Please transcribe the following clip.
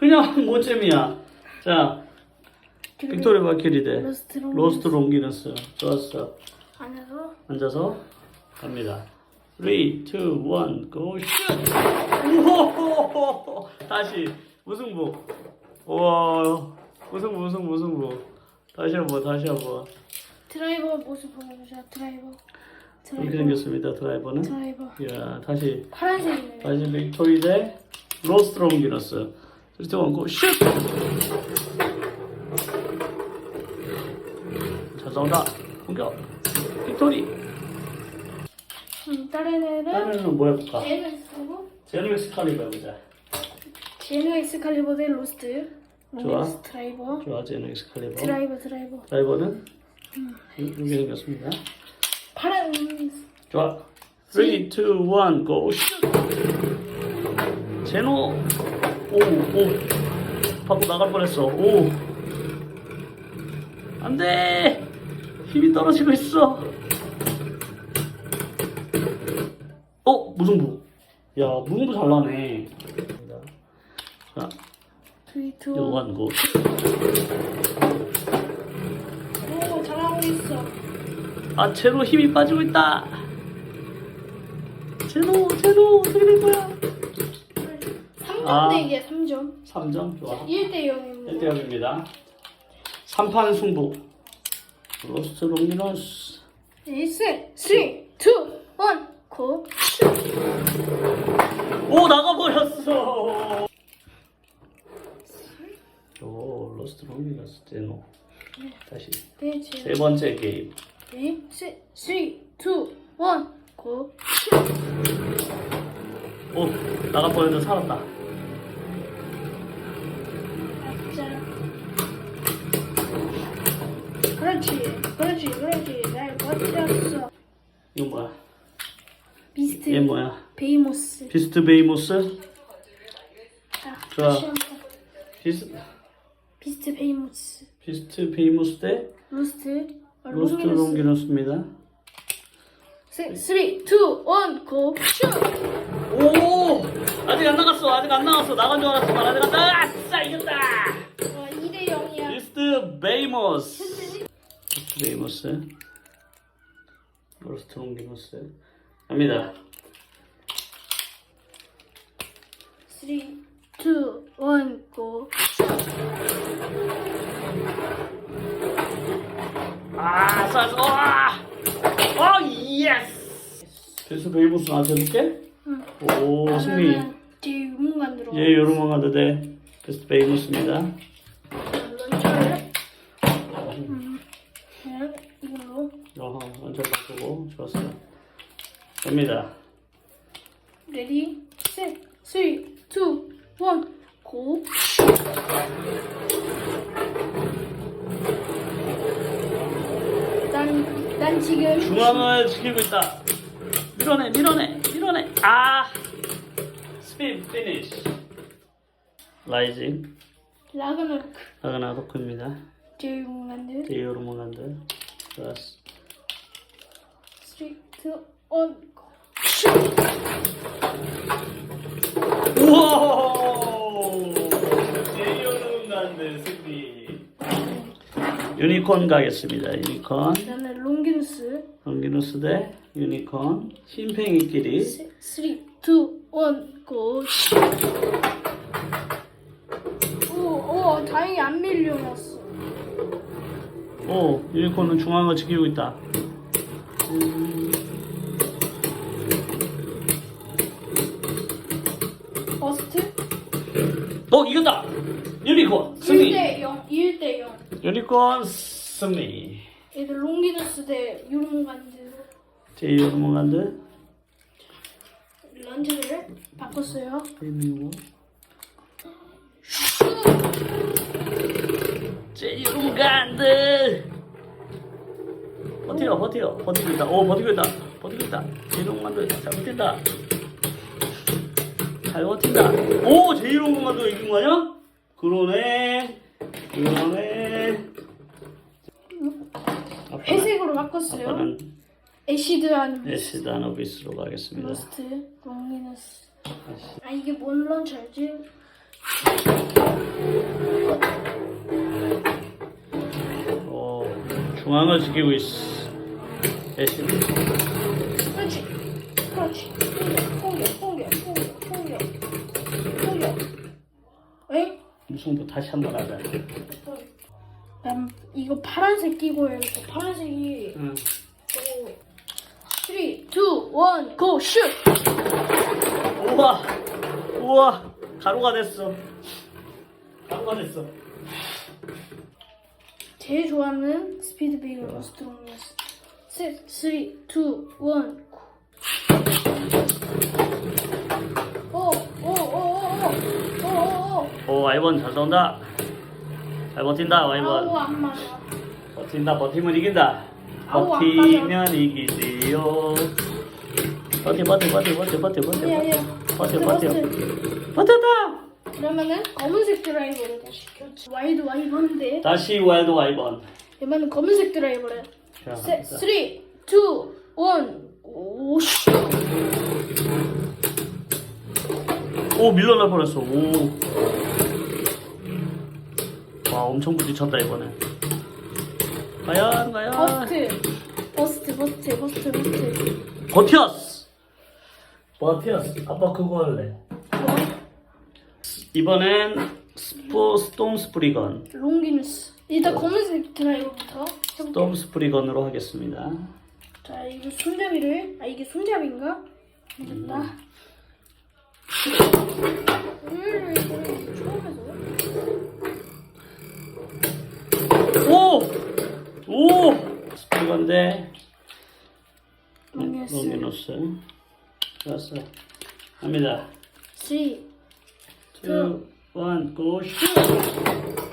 그냥 모잼이야. 자, 그리고 빅토리 로스트 롱 로스트 롱기너스. 좋았어. 안에서 앉아서 갑니다. 3, 2, 1, go, shoot! 우호호호호! 다시, 무승부. 우와, 무승부, 무승부, 무승부. 다시 한 번, 다시 한 번. 드라이버 모습 보여주세요. 드라이버. 이렇게 드라이버. 생겼습니다, 드라이버는. 드라이버. 이야, 다시, 파란색이네요. 다시 빅토리 대 로스트 롱기너스. 3, 2, 1, go, shoot! 자, 정답. 공격. 빅토리. 음, 다른 애는 다음에는 뭐 해볼까? 제노엑스고 제노믹스 칼리버 해보자. 제노엑스 칼리버 대 로스트. 좋아. 드라이버. 좋아, 제노믹스 칼리버. 드라이버 드라이버. 드라이버는 이렇게 생겼습니다. 파란 좋아. 3, 2, 1, go! 제노! 오, 오. 밖으로 나갈 뻔했어. 오. 안 돼! 힘이 떨어지고 있어. 어, 무승부. 야, 무승부 잘 나네. 자, 3, 2, 1. 요한 고. 오 잘하고 있어. 아, 제노 힘이 빠지고 있다. 제노, 제노, 어떻게 된 거야? 3점 아. 대 이게 3점. 3점, 좋아. 1대 0입니다. 1대 0입니다. 3판 승부. 로스트 롱기너스. 1, 3, 2, 1, 고. 오, 나가버렸어. 오, 로스트 롱기너스, 제노. 다시. 네, 세 제. 번째 게임. 네, 3, 2, 1, 고. 오, 나가버렸는데 살았다. 자. 그렇지, 그렇지, 그렇지. 날 버텼어. 이건 뭐야? 비스트. 얘 뭐야? 베이모스. 비스트 베이모스? 자, 좋아. 다시 한 번. 비스, 비스트 베이모스. 비스트 베이모스 대 로스트. 어, 로스트 롱기너스. 롱기너스입니다. 3, 2, 1, 고. 슛! 오! 아직 안 나갔어. 아직 안 나갔어. 나간 줄 알았지만 아직 안 나. 아싸 이겼다. 베이모스. 비스트 베이모스. 로스트 롱기너스. 갑니다. 3, 2, 1, 고. 아, 쏴, 와! 어, 예스! 비스트 베이모스 나한테 해줄게? 응. 오, 승리. 나는 뒤에 유문관 들어. 예, 요르망하드 대 비스트 베이모스입니다. 어허, 완전 바꾸고 좋았어. 갑니다. 레디, 셋, 3, 2, 1, 고. 난, 난 지금 중앙을 지키고 있다. 밀어내, 밀어내, 밀어내. 아! 스핀 피니쉬. 라이징. 라그나르크 라그나 도크입니다. 제유문관들 데이오르모간드. 좋았어. 3, 2, 1, 고. 우와! 데이오르모간드 승리. 유니콘 가겠습니다. 유니콘. 나는 롱기누스 lon기누스 대 유니콘. 흰팽이끼리. 3, 2, 1, 고. 오, 오, 다행히 안 밀려났어. 오, 유니콘은 중앙을 지키고 있다. 버스트? 어, 이겼다! 유니콘 승리! 1대 0, 1대 0. 유니콘 승리. 얘들 롱기누스 대 유롱관드 제이오르모간드. 런즈를 바꿨어요. 그리고 제이오르모간드. 버텨, 버텨, 버티고 있다. 오, 버티고 있다. 버티고 있다. 제이오르모간드 잘 버틴다. 잘 버틴다. 오, 제이로그만 더 이긴 거냐? 그러네. 그러네. 회색으로 바꿨어요. 아빠는 애시드한 에시드 아노비스로 가겠습니다. 로스트 롱리너스. 아 이게 물론 잘지. 오, 중앙을 지키고 있어. 에시드. 그렇지. 그렇지. 공격. 공격. 엥? 무승부 다시 한번 하자. 난 이거 파란색 끼고 해야겠다. 파란색이. 응. 3, 2, 1, go, shoot! 우와, 우와, 가루가 됐어. 가루가 됐어. 제일 좋아하는 스피드 베이글 스트롱이었어. 6, 3, 2, 1, 오, 와이번 잘 나온다. 잘 버틴다, 아우, 와이번. 안 맞아. 버틴다, 버티면 이긴다. 아우, 안 버티면 이기지요. 버텨, 버텨, 버텨, 버텨, 버텨, 버텨. 버텨, 버텨. 버텼다! 그러면은 검은색 드라이버를 다시 교체. 와이드 와이번인데 다시 와이드 와이번. 얘만은 검은색 드라이버래. 자, 3, 2, 1, 오, 씨. 오, 밀러날 뻔했어. 오. 와, 엄청 부딪혔다, 이번에. 과연, 과연. 버스트. 버스트, 버스트, 버스트, 버스트. 버텼어! 버텼어. 아빠 그거 할래. 뭐? 이번엔 스포 스톰 스프리건. 롱기누스. 일단 검은색 드라이버부터. 스톰 스프리건으로 하겠습니다. 자, 이거 손잡이를, 아, 이게 손잡이인가? 됐다. 음, 처음에서. 오! 오! 스프리건데 롱기누스. 롱기노스. 좋았어. 갑니다. 3, 2, 2, 1, 고, 슛!